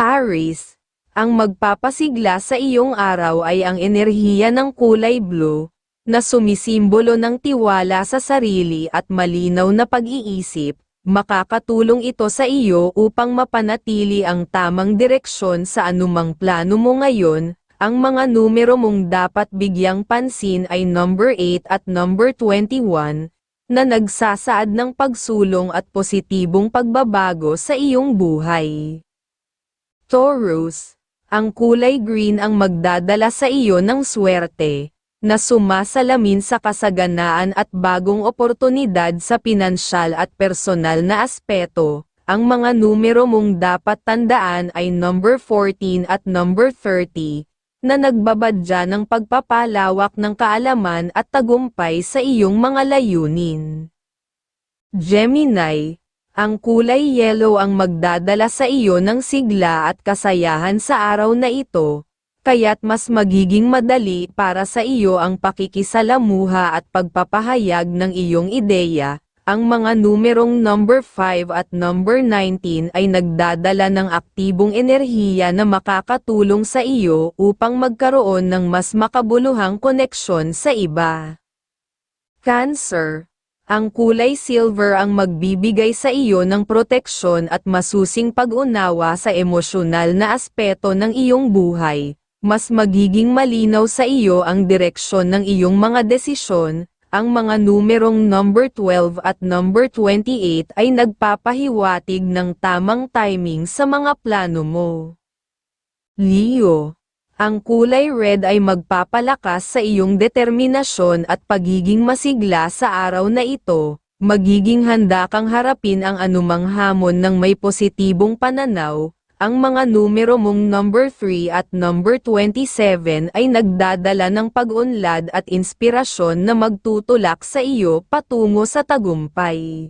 Aries, ang magpapasigla sa iyong araw ay ang enerhiya ng kulay blue, na sumisimbolo ng tiwala sa sarili at malinaw na pag-iisip, makakatulong ito sa iyo upang mapanatili ang tamang direksyon sa anumang plano mo ngayon, ang mga numero mong dapat bigyang pansin ay number 8 at number 21, na nagsasaad ng pagsulong at positibong pagbabago sa iyong buhay. Taurus, ang kulay green ang magdadala sa iyo ng swerte, na sumasalamin sa kasaganaan at bagong oportunidad sa pinansyal at personal na aspeto. Ang mga numero mong dapat tandaan ay number 14 at number 30, na nagbabadya ng pagpapalawak ng kaalaman at tagumpay sa iyong mga layunin. Gemini, ang kulay yellow ang magdadala sa iyo ng sigla at kasayahan sa araw na ito, kaya't mas magiging madali para sa iyo ang pakikisalamuha at pagpapahayag ng iyong ideya. Ang mga numerong number 5 at number 19 ay nagdadala ng aktibong enerhiya na makakatulong sa iyo upang magkaroon ng mas makabuluhang koneksyon sa iba. Cancer ang kulay silver ang magbibigay sa iyo ng proteksyon at masusing pag-unawa sa emosyonal na aspeto ng iyong buhay. Mas magiging malinaw sa iyo ang direksyon ng iyong mga desisyon. Ang mga numerong number 12 at number 28 ay nagpapahiwatig ng tamang timing sa mga plano mo. Leo ang kulay red ay magpapalakas sa iyong determinasyon at pagiging masigla sa araw na ito, magiging handa kang harapin ang anumang hamon ng may positibong pananaw, ang mga numero mong number 3 at number 27 ay nagdadala ng pag-unlad at inspirasyon na magtutulak sa iyo patungo sa tagumpay.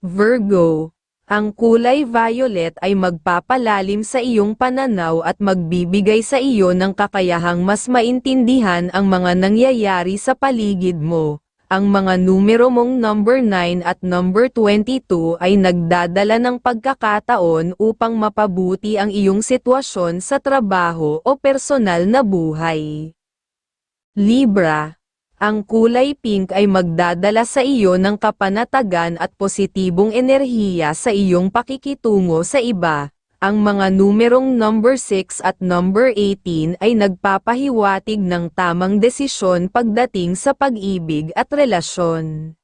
Virgo ang kulay violet ay magpapalalim sa iyong pananaw at magbibigay sa iyo ng kakayahang mas maintindihan ang mga nangyayari sa paligid mo. Ang mga numero mong number 9 at number 22 ay nagdadala ng pagkakataon upang mapabuti ang iyong sitwasyon sa trabaho o personal na buhay. Libra ang kulay pink ay magdadala sa iyo ng kapanatagan at positibong enerhiya sa iyong pakikitungo sa iba. Ang mga numerong number 6 at number 18 ay nagpapahiwatig ng tamang desisyon pagdating sa pag-ibig at relasyon.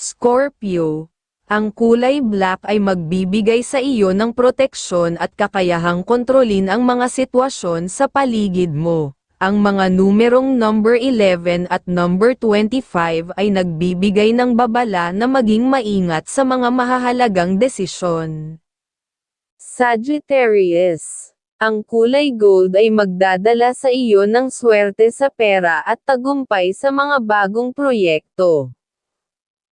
Scorpio ang kulay black ay magbibigay sa iyo ng proteksyon at kakayahang kontrolin ang mga sitwasyon sa paligid mo. Ang mga numerong number 11 at number 25 ay nagbibigay ng babala na maging maingat sa mga mahahalagang desisyon. Sagittarius Ang kulay gold ay magdadala sa iyo ng swerte sa pera at tagumpay sa mga bagong proyekto.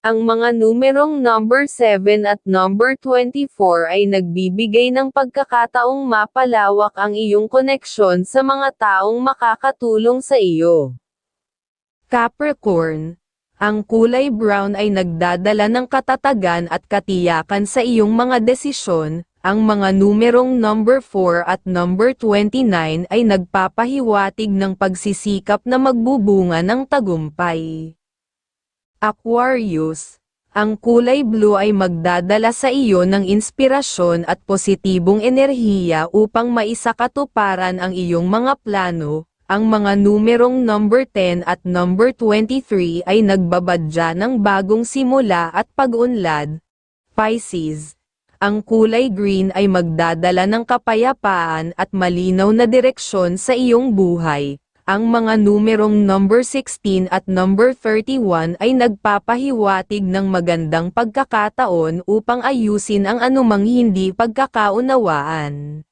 Ang mga numerong number 7 at number 24 ay nagbibigay ng pagkakataong mapalawak ang iyong koneksyon sa mga taong makakatulong sa iyo. Capricorn, ang kulay brown ay nagdadala ng katatagan at katiyakan sa iyong mga desisyon, ang mga numerong number 4 at number 29 ay nagpapahiwatig ng pagsisikap na magbubunga ng tagumpay. Aquarius, ang kulay blue ay magdadala sa iyo ng inspirasyon at positibong enerhiya upang maisakatuparan ang iyong mga plano. Ang mga numerong number 10 at number 23 ay nagbabadya ng bagong simula at pag-unlad. Pisces, ang kulay green ay magdadala ng kapayapaan at malinaw na direksyon sa iyong buhay ang mga numerong number 16 at number 31 ay nagpapahiwatig ng magandang pagkakataon upang ayusin ang anumang hindi pagkakaunawaan.